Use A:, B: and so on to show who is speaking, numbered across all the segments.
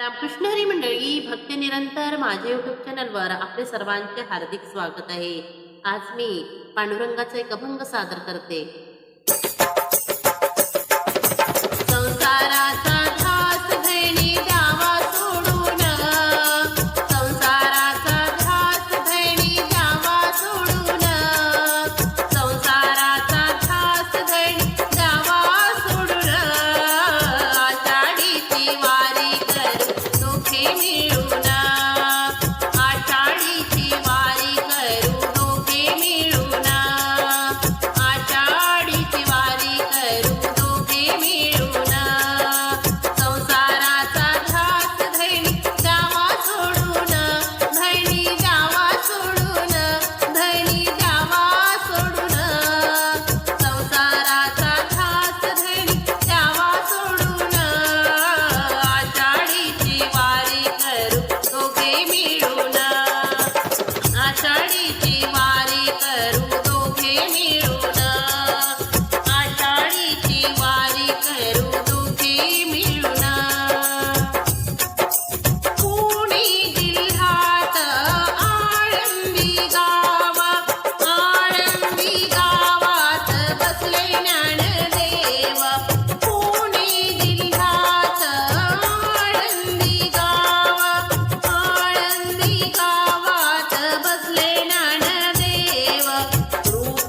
A: रामकृष्ण हरी मंडळी भक्त निरंतर माझ्या युट्यूब चॅनलवर आपले सर्वांचे हार्दिक स्वागत आहे. आज मी पांडुरंगाचा एक अभंग सादर करते.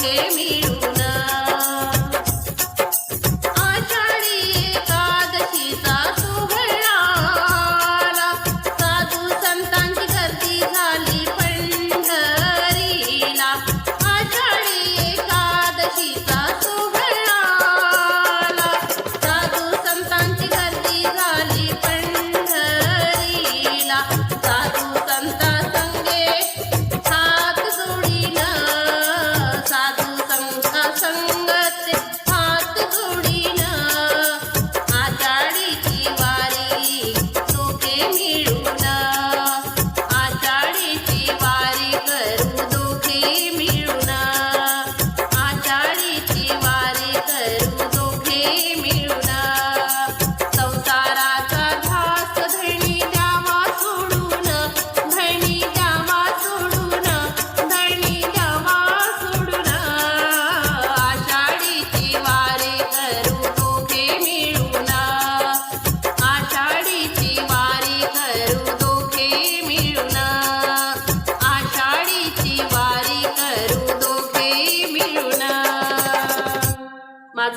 A: que me.